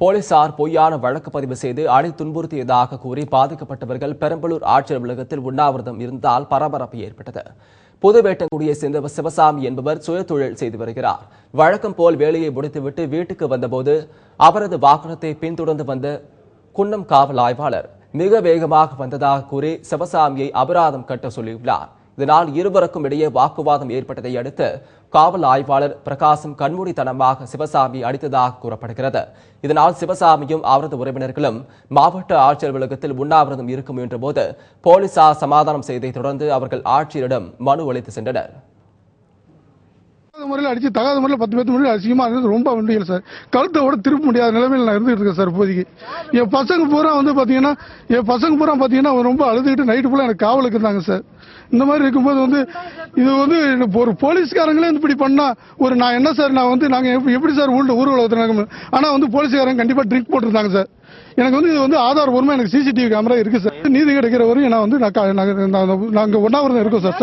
போலீசார் பொய்யான வழக்கு பதிவு செய்து அடை துன்புறுத்தியதாக கூறி பாதிக்கப்பட்டவர்கள் பெரம்பலூர் ஆட்சியர் அலுவலகத்தில் உண்ணாவிரதம் இருந்தால் பரபரப்பு ஏற்பட்டது. புதுவேட்டங்குடியை சேர்ந்த சிவசாமி என்பவர் சுயதொழில் செய்து வருகிறார். வழக்கம் போல் வேலையை முடித்துவிட்டு வீட்டுக்கு வந்தபோது அவரது வாகனத்தை பின்தொடர்ந்து வந்த குன்னம் காவல் ஆய்வாளர் மிக வேகமாக வந்ததாக கூறி சிவசாமியை அபராதம் கட்ட சொல்லியுள்ளார். இதனால் இருவருக்கும் இடையே வாக்குவாதம் ஏற்பட்டதை அடுத்து காவல் ஆய்வாளர் பிரகாசம் கண்மூடித்தனமாக சிவசாமி அடித்ததாக கூறப்படுகிறது. இதனால் சிவசாமியும் அவரது உறவினர்களும் மாவட்ட ஆட்சியர் அலுவலகத்தில் உண்ணாவிரதம் இருக்கும் என்றபோது போலீசார் சமாதானம் செய்ததை தொடர்ந்து அவர்கள் ஆட்சியரிடம் மனு அளித்து சென்றனர். முறையில் அடிச்சு தகாத முறையில் பத்து பேத்து முறையில் அசிங்கமா இருந்தது ரொம்ப முடியல சார். கழுத்தை விட திருப்ப முடியாத நிலைமையில் நான் இருந்துகிட்டு இருக்கேன் சார் இப்போதைக்கு. என் பசங்க பூரா வந்து பார்த்தீங்கன்னா என் பசங்க பூரா பார்த்தீங்கன்னா ரொம்ப அழுதுகிட்டு நைட்டு ஃபுல்லாக எனக்கு காவலுக்கு இருந்தாங்க சார். இந்த மாதிரி இருக்கும்போது வந்து இது வந்து ஒரு போலீஸ்காரங்களே வந்து இப்படி பண்ணா ஒரு நான் என்ன சார் நான் வந்து நாங்கள் எப்படி- எப்படி சார் ஊர்ல ஊர் ஆனால் வந்து போலீஸ்காரங்க கண்டிப்பாக ட்ரிங்க் போட்டிருந்தாங்க சார். எனக்கு வந்து இது வந்து ஆதார் பூர்வமாக எனக்கு சிசிடிவி கேமரா இருக்கு சார். நீதி கிடைக்கிற வரையும் நான் வந்து நான் நாங்கள் நாங்க ஒன்னாவது இருக்கோம் சார்.